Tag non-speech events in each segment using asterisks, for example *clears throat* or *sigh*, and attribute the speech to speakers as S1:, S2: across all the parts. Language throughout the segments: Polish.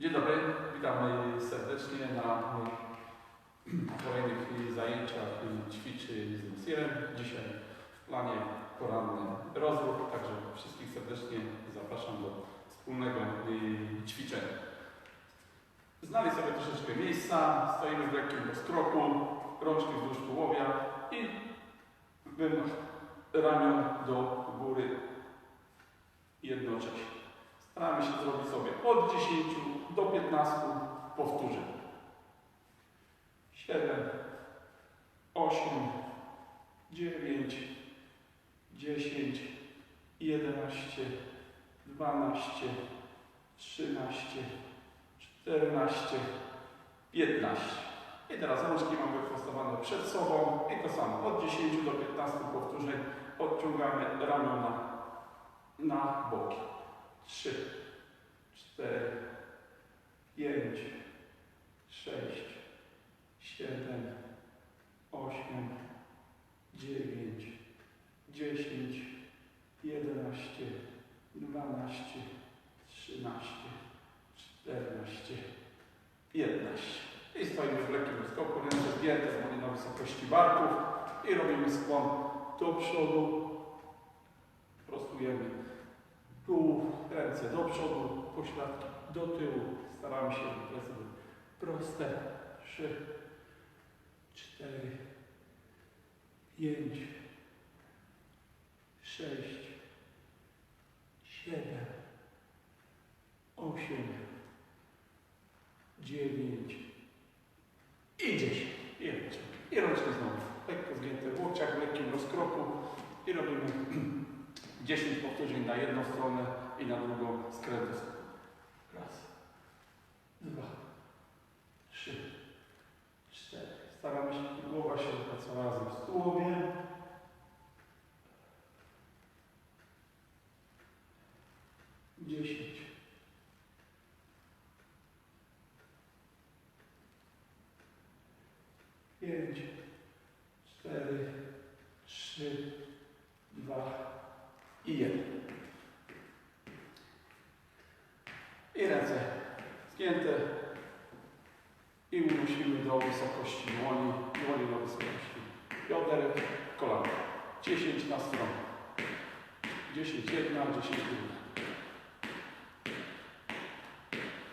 S1: Dzień dobry, witamy serdecznie na *clears throat* kolejnych zajęciach ćwiczy z Musirem. Dzisiaj w planie poranny rozruch, także wszystkich serdecznie zapraszam do wspólnego y, ćwiczenia. Znali sobie troszeczkę miejsca, stoimy w lekkim rozkroku, rączki wzdłuż tułowia i wymach ramion do góry jednocześnie. Staramy się zrobić sobie od 10 do 15 powtórzeń. 7, 8, 9, 10, 11, 12, 13, 14, 15. I teraz rączki mamy wyprostowane przed sobą i to samo. Od 10 do 15 powtórzeń odciągamy ramiona na boki. 3, 4, 5, 6, 7, 8, 9, 10, 11, 12, 13, 14, 15. I stoimy w lekkim skoku, ręce zgięte dłonie na wysokości barków i robimy skłon do przodu. Prostujemy tu, ręce do przodu, pośladki do tyłu. Staramy się, żeby były proste. 3, 4, 5, 6, 7, 8, 9 i 10. I rączki znowu. Lekko zgięte w łokciach, lekkim rozkroku i robimy *clears throat* 10 powtórzeń na jedną stronę i na drugą skręty. Raz, dwa, trzy, cztery. Staramy się, głowa się opracowała razem z tułowiem. Dziesięć. Pięć, cztery, trzy, dwa, i jeden. I ręce zgięte i unosimy do wysokości dłoni, dłoni do wysokości bioder, kolan. 10 na stronę. 10 jedna, 10 druga.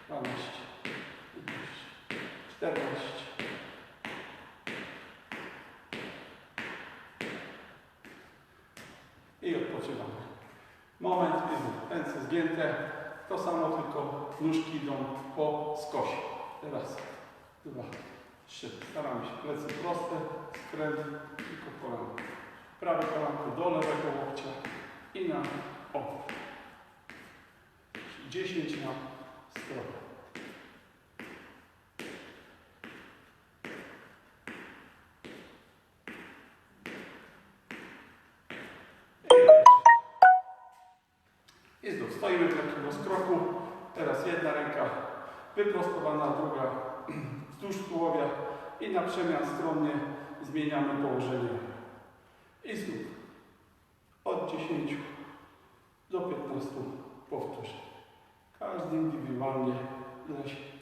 S1: 12, 15, 14, i odpoczywamy. Moment, ręce zgięte, to samo, tylko nóżki idą po skosie. Raz, dwa, trzy. Staramy się, plecy proste, skręt, tylko kolano. Prawe kolanko do lewego łokcia i na. Czyli 10 na stronę. I znów stoimy w lekkim rozkroku. Teraz jedna ręka wyprostowana, druga *clears throat* wzdłuż tułowia i na przemian stronnie zmieniamy położenie. I znów od 10 do 15 powtórzeń. Każdy indywidualnie dla siebie.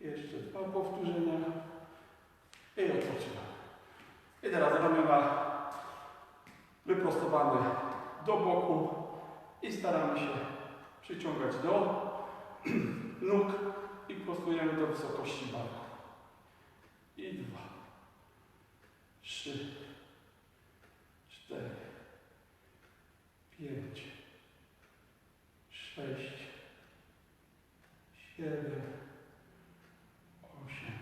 S1: Jeszcze dwa powtórzenia i odpoczywamy. I teraz ramiona wyprostowane do boku i staramy się przyciągać do *clears throat* nóg i prostujemy do wysokości barku. I dwa, trzy, cztery, pięć, sześć, siedem, osiem,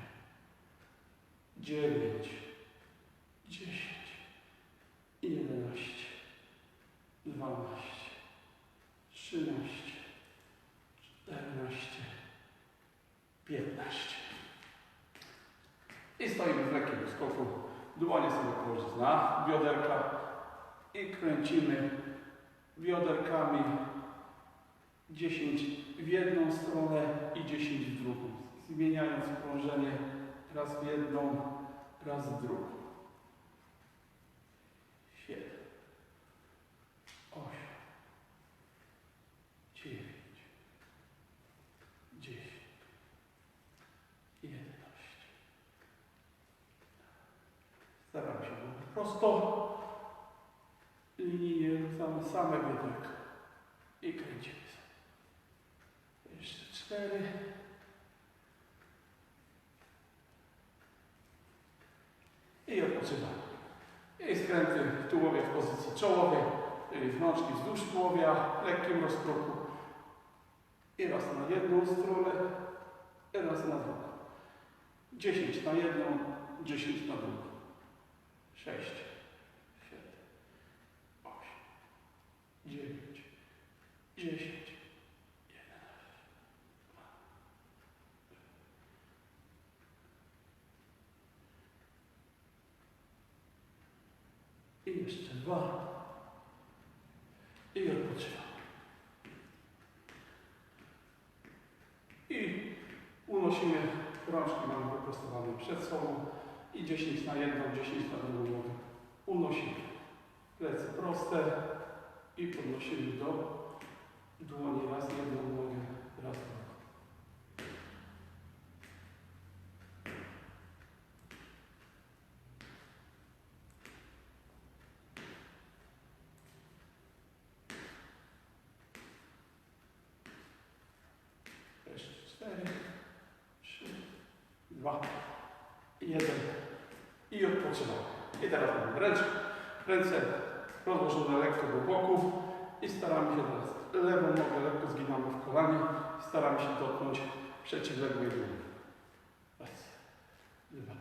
S1: dziewięć, dziesięć, jedenaście, dwanaście, trzynaście, czternaście, piętnaście. I stoimy w lekkim skoku. Dłonie sobie położyć na bioderka i kręcimy bioderkami 10 w jedną stronę i 10 w drugą. Zmieniając krążenie raz w jedną, raz w drugą. Prosto. Linię same, same bioderka. I kręcimy sobie. Jeszcze cztery. I odpoczywamy. I skręty w tułowie w pozycji czołowej, czyli wzdłuż tułowia, lekkim rozkroku. I raz na jedną stronę, i raz na drugą. 10 na jedną, 10 na drugą. 6, 7, 8, 9, 10, 11, 2, I jeszcze dwa. I odpoczywamy. I unosimy rączki, mamy wyprostowane przed sobą. I 10 na jedną, 10 na drugą nogę. Unosimy. Plecy proste. I podnosimy do dłoni raz jedną nogę, raz drugą. Jeszcze cztery, trzy, dwa, jeden i teraz mamy ręce, ręce rozłożone lekko do boków i staramy się teraz lewą nogę lekko zginamy w kolanie i staramy się dotknąć przeciwległej dłoni. Raz, dwa,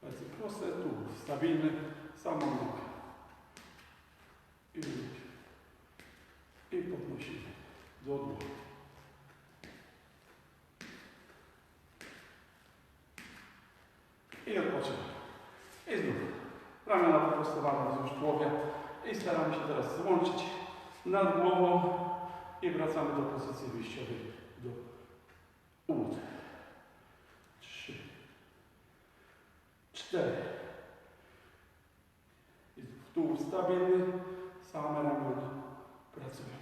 S1: Plecy proste, tu stabilny, samą nogę. I unosimy. I podnosimy do dłoni. I odpoczynamy. I znów. Ramiona wyprostowane wzdłuż tułowia. I staramy się teraz złączyć nad głową i wracamy do pozycji wyjściowej do łód. Trzy. Cztery. I w dół stabilny. Same ramiona pracują.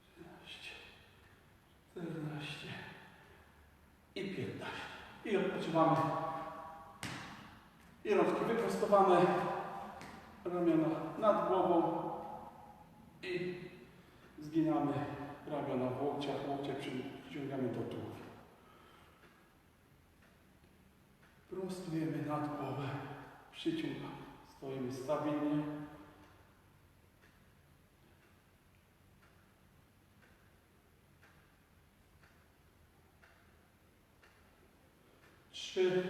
S1: Trzynaście, czternaście i piętnaście. I odpoczywamy. I rączki wyprostowane, ramiona nad głową i zginamy ramiona w łokciach, łokcie przyciągamy do tułowia. Prostujemy nad głowę, przyciągamy, stoimy stabilnie. Trzy,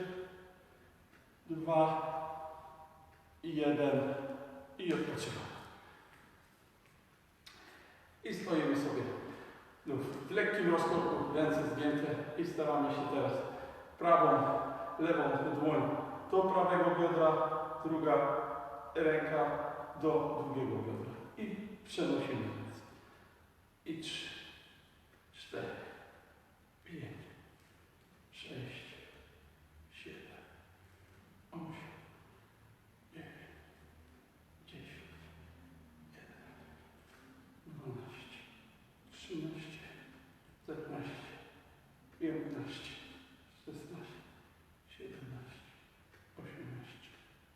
S1: dwa, jeden i odpoczywamy. I stoimy sobie znów w lekkim rozkroku, ręce zgięte i staramy się teraz prawą, lewą dłoń do prawego biodra, druga ręka do drugiego biodra. I przenosimy ręce. I trzy, cztery, pięć, sześć, siedem, osiem, dziewięć, dziesięć, jedenaście, dwanaście, trzynaście, czternaście, piętnaście, szesnaście, siedemnaście, osiemnaście,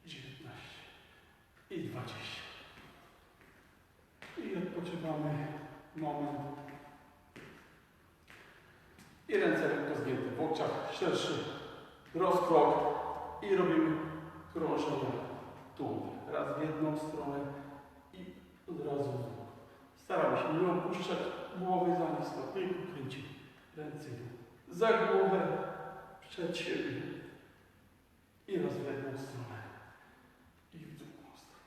S1: dziewiętnaście i dwadzieścia. Odpoczywamy moment. I ręce lekko zgięte w łokciach, szerszy rozkrok i robimy krążenia tu. Raz w jedną stronę i od razu w drugą. Staramy się nie opuszczać głowy za nisko, tylko kręcimy ręce za głowę, przed siebie i raz w jedną stronę i w drugą stronę.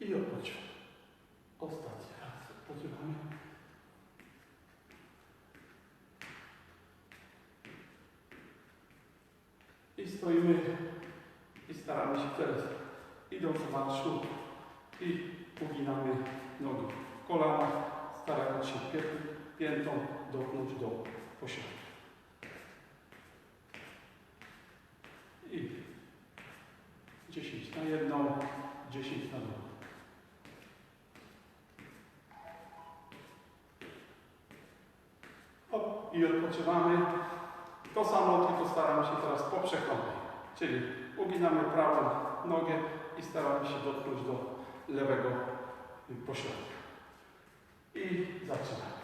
S1: I odpoczywamy. Ostatni odpoczywamy. I stoimy i staramy się teraz idąc w marszu i uginamy nogi w kolanach, starając się pię- piętą dotknąć do pośrodku. I 10 na jedną, 10 na drugą. Hop, i odpoczywamy. To samo, tylko staramy się teraz po. Czyli uginamy prawą nogę i staramy się dotknąć do lewego pośrodka. I zaczynamy.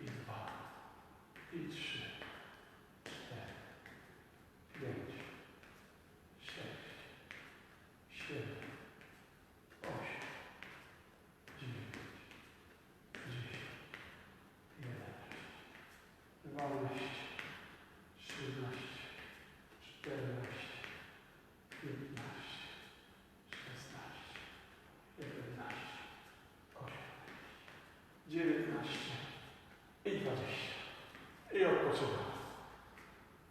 S1: I dwa. I trzy. Cztery. Pięć. Sześć. Siedem. Osiem. Dziewięć. Dziesięć. Jedenaście. Dwanaście. Trzynaście. Czternaście. Piętnaście. Szesnaście. Jedenaście. Osiemnaście. Dziewiętnaście. I dwadzieścia.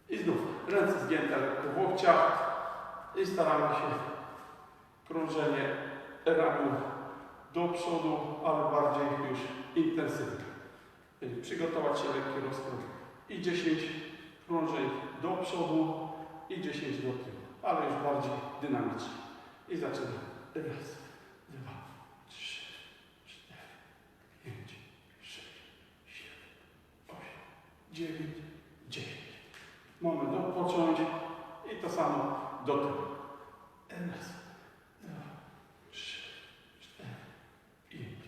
S1: I znów ręce zgięte w łokciach i staramy się krążenie ramion do przodu, ale bardziej już intensywnie. Czyli Przygotować się lekki rozkrok i 10 krążeń do przodu i 10 do tyłu, ale już bardziej dynamicznie. I zaczynamy. Raz, 9, 9. Moment no, odpocząć i to samo do tyłu. Raz, dwa, trzy, cztery, pięć,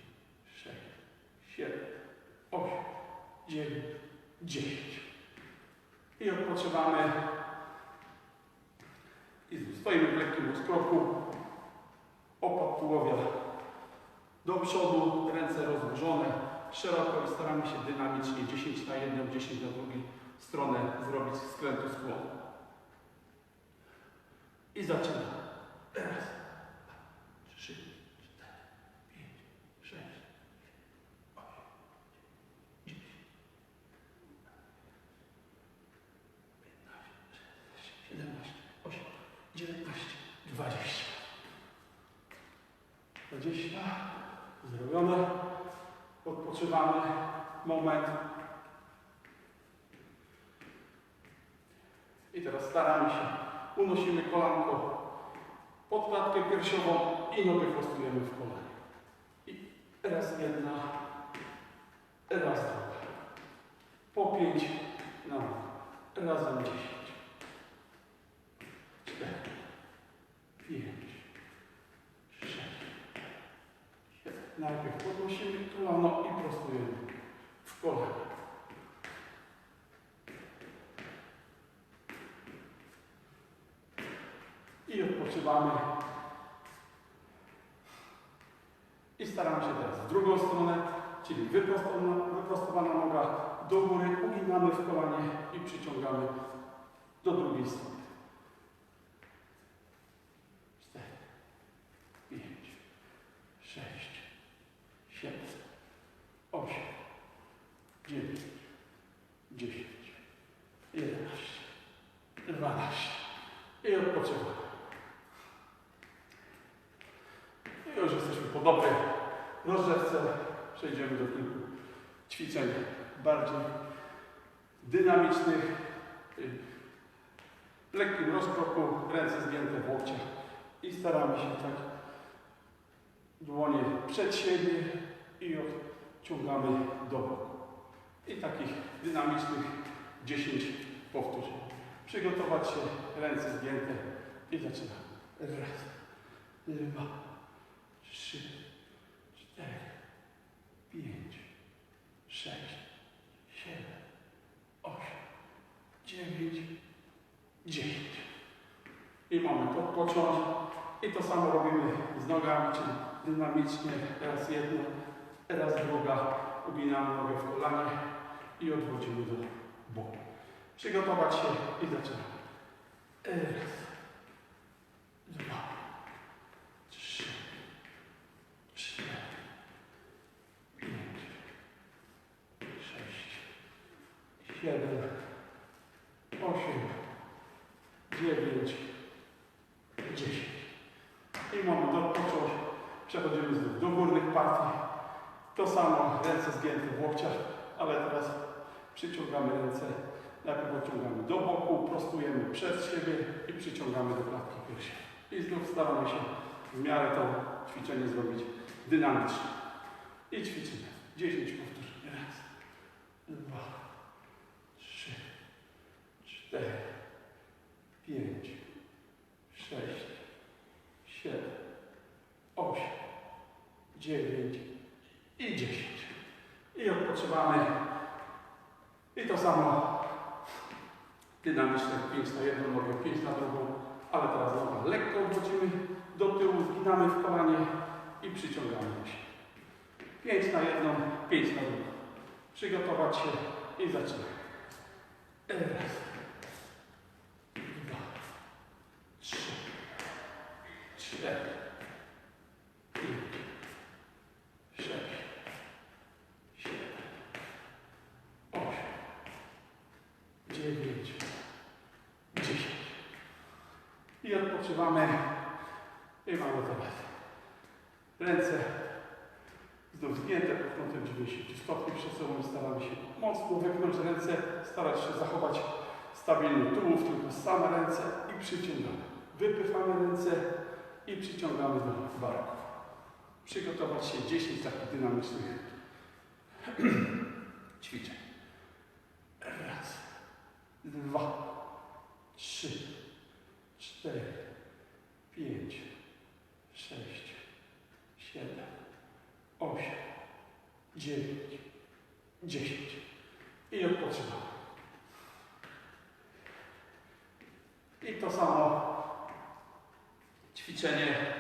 S1: sześć, siedem, osiem, dziewięć, dziesięć. I odpoczywamy. I stoimy w lekkim rozkroku. Opad tułowia do przodu, ręce rozłożone szeroko i staramy się dynamicznie 10 na jedną, 10 na drugą stronę zrobić skrętu skłonu. I zaczynamy. Raz, dwa, trzy, cztery, pięć, sześć, osiem, dziewięć, piętnaście, szesnaście, siedemnaście, osiem, dziewiętnaście, dwadzieścia. Dwadzieścia. Zrobione. Odpoczywamy. Moment. I teraz staramy się. Unosimy kolanko pod klatkę piersiową i nogę prostujemy w kolanie. I raz jedna, raz druga. Po pięć na nogę. Razem dziesięć. Cztery. Pięć. Sześć. Siedem. Najpierw podnosimy kolano i prostujemy w kolanie. I odpoczywamy. I staramy się teraz w drugą stronę, czyli wyprostowana, wyprostowana noga do góry, uginamy w kolanie i przyciągamy do drugiej strony. 12. I odpoczywamy. I już jesteśmy po dobrej rozrzewce. Przejdziemy do kilku ćwiczeń bardziej dynamicznych. W lekkim rozkroku, ręce zgięte w łokciach i staramy się tak dłonie przed siebie i odciągamy do boku. I takich dynamicznych 10 powtórzeń. Przygotować się, ręce zgięte i zaczynamy. Raz, dwa, trzy, cztery, pięć, sześć, siedem, osiem, dziewięć, dziesięć. I moment odpocząć. I to samo robimy z nogami, czyli dynamicznie. Raz jedna, raz druga. Uginamy nogę w kolanie i odwrócimy do boku. Przygotować się i zaczynamy. Raz, dwa, trzy, cztery, pięć, sześć, siedem, 9, 10. I moment odpocząć. Przechodzimy znów do górnych partii. To samo, ręce zgięte w łokciach, ale teraz przyciągamy ręce. Najpierw odciągamy do boku, prostujemy przez siebie i przyciągamy do klatki piersiowej. I znów staramy się w miarę to ćwiczenie zrobić dynamicznie. I ćwiczymy. 10 powtórzeń. Raz, dwa, trzy, cztery, pięć, sześć, siedem, osiem, dziewięć i dziesięć. I odpoczywamy. I to samo dynamiczne 5 na jedną nogę, 5 na drugą, ale teraz noga lekko odwrócimy do tyłu, zginamy w kolanie i przyciągamy się. 5 na jedną, 5 na drugą. Przygotować się i zaczynamy. Raz, dwa, trzy, cztery, pięć, sześć, siedem, osiem, dziewięć, dziesięć. I odpoczywamy. I mamy teraz ręce znów zgięte pod kątem 90 stopni przed sobą. Staramy się mocno wepchnąć ręce, starać się zachować stabilny tułów, tylko same ręce i przyciągamy. Wypychamy ręce i przyciągamy do barków. Przygotować się 10 takich dynamicznych *clears throat* ćwiczeń. Raz, dwa, trzy, cztery, pięć, sześć, siedem, osiem, dziewięć, dziesięć. I odpoczywamy. I to samo ćwiczenie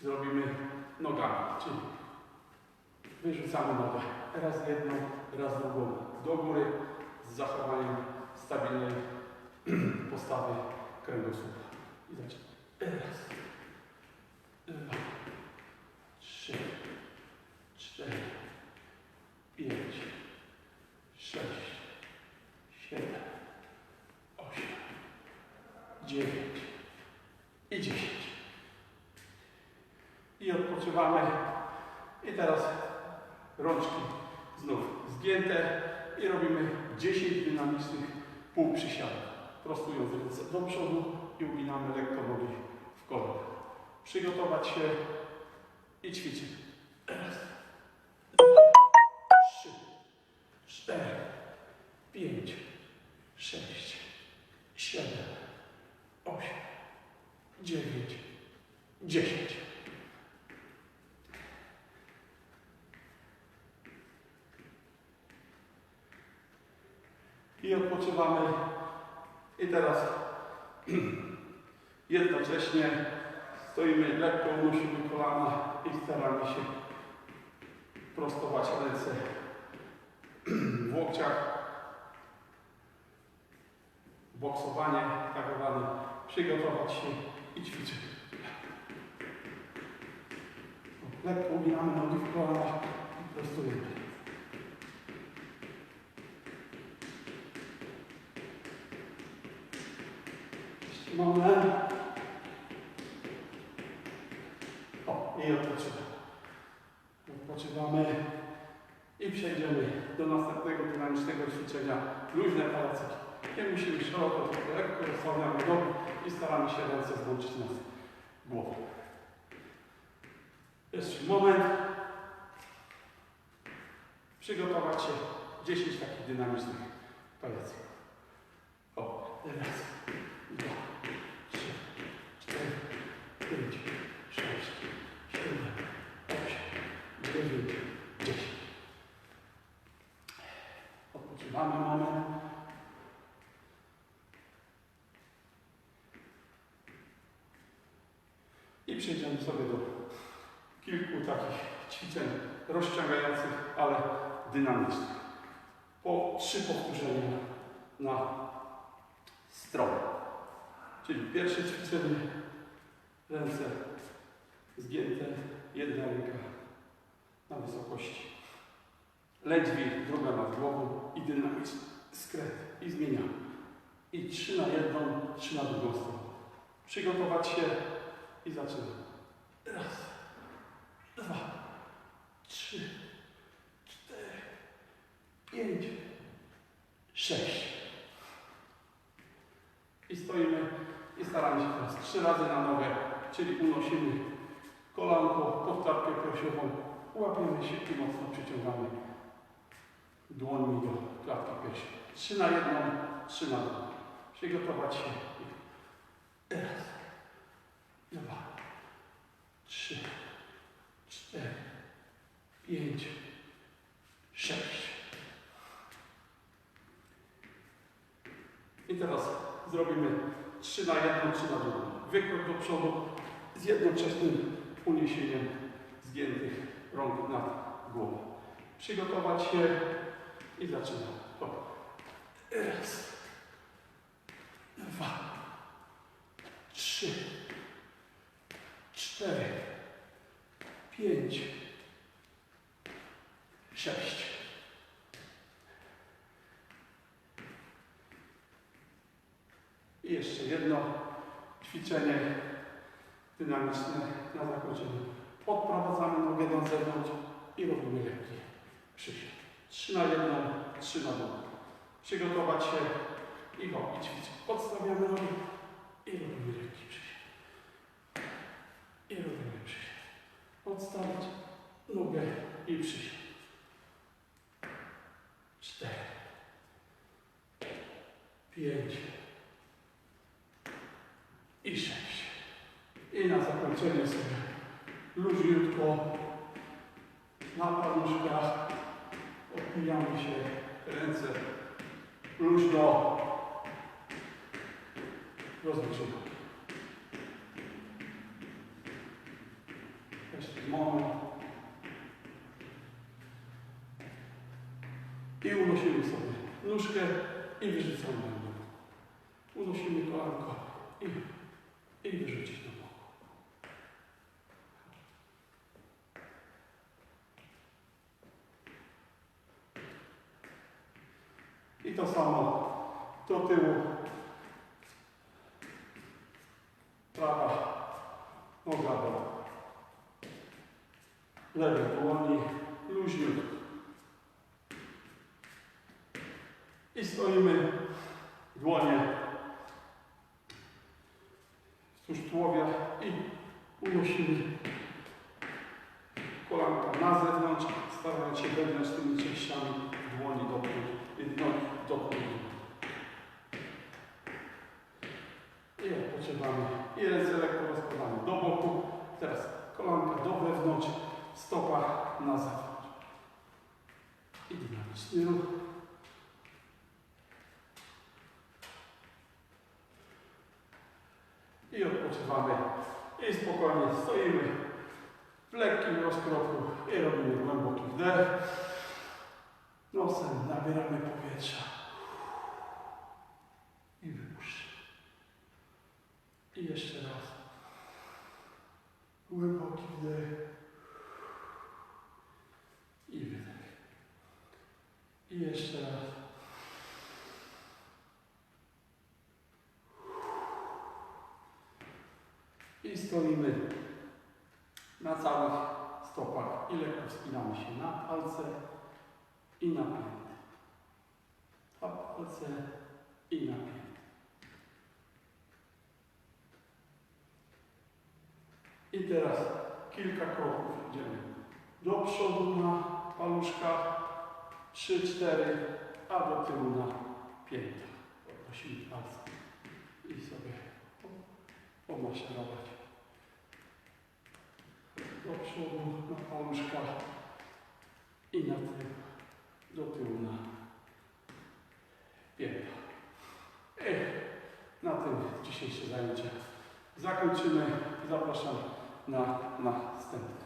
S1: zrobimy nogami, czyli wyrzucamy nogę raz jedną, raz drugą do góry z zachowaniem stabilnej *clears throat* postawy kręgosłupa. I zaczynamy. Raz, dwa, trzy, cztery, pięć, sześć, siedem, osiem, dziewięć i dziesięć. I odpoczywamy. I teraz rączki znów zgięte i robimy 10 dynamicznych półprzysiadów. Prostując ręce do przodu i uginamy lekko nogi w kolor. Przygotować się i ćwiczyć. Raz, dwa, trzy, cztery, pięć, sześć, siedem, osiem, dziewięć, dziesięć. I odpoczywamy. I teraz jednocześnie unosimy kolana i staramy się prostować ręce *clears throat* w łokciach. Boksowanie tak zwane. Przygotować się i ćwiczyć. Lekko uginamy nogi w kolanach i prostujemy. Moment. O, i odpoczywamy. Odpoczywamy i przejdziemy do następnego dynamicznego ćwiczenia. Luźne palacyki. Nie musimy szeroko, tylko lekko rozsławiamy nogi i staramy się ręce złączyć nad głową. Jeszcze moment. Przygotować się 10 takich dynamicznych palacyków. O, raz, dwa, trzy, cztery, pięć, sześć, siedem, osiem, dziewięć, dziesięć. Odpoczywamy moment. I przejdziemy sobie do kilku takich ćwiczeń rozciągających, ale dynamicznych. Po trzy powtórzenia na stronę. Czyli pierwsze ćwiczenie, ręce zgięte, jedna ręka na wysokości ledwie, druga nad głową i dynamiczny skręt. I zmieniamy. I trzy na jedną, trzy na drugą stronę. Przygotować się i zaczynamy. Raz, dwa, trzy, cztery, pięć, sześć. I stoimy i staramy się teraz trzy razy na nogę, czyli unosimy kolanko, powtarkę piersiową, łapiemy się i mocno przyciągamy dłońmi do klatki piersiowej. Trzy na jedną, trzy na drugą. Przygotować się. Raz, dwa, trzy, cztery, pięć, sześć. I teraz zrobimy trzy na jedną, trzy na drugą. Wykrok do przodu z jednoczesnym uniesieniem zgiętych rąk nad głową. Przygotować się i zaczynamy. Raz, dwa, trzy, cztery, pięć, sześć. I jeszcze jedno ćwiczenie dynamiczne na zakończenie. Odprowadzamy nogę na zewnątrz i robimy lekki przysiad. Trzy na jedną, trzy na drugą. Przygotować się i go i ćwiczyć. Podstawiamy nogi i robimy lekki przysiad. I robimy przysiad. Odstawić nogę i przysiad. Cztery. Pięć. I sześć. I na zakończenie sobie luźniutko na paluszkach odpijamy się ręce luźno rozliczymy. Jeszcze moment. I unosimy sobie nóżkę i wyrzucamy na dół. Unosimy kolanko i, i wyrzucić do boku. I to samo do tyłu. Prawa noga do lewej dłoni, luźniutko. I stoimy, dłonie wzdłuż tułowia i unosimy kolanka na zewnątrz, starając się wewnętrznymi częściami dłoni dopnąć, nogi dopnąć. I odpoczywamy. I ręce lekko rozkładamy do boku. Teraz kolanka do wewnątrz, stopa na zewnątrz. I ruch. I odpoczywamy. I spokojnie stoimy w lekkim rozkroku i robimy głęboki wdech. Nosem nabieramy powietrza. I wypuszczamy. I jeszcze raz. Głęboki wdech. I wydech. I jeszcze raz. I stoimy na całych stopach i lekko wspinamy się na palce i na pięty. Na palce i na pięty. I teraz kilka kroków idziemy do przodu na paluszkach, trzy, cztery, a do tyłu na piętach. Podnosimy palce i sobie pomaszerować. Do przodu na paluszkach i na tył, do tyłu na. I na tym dzisiejsze zajęcie zakończymy. Zapraszam na następne.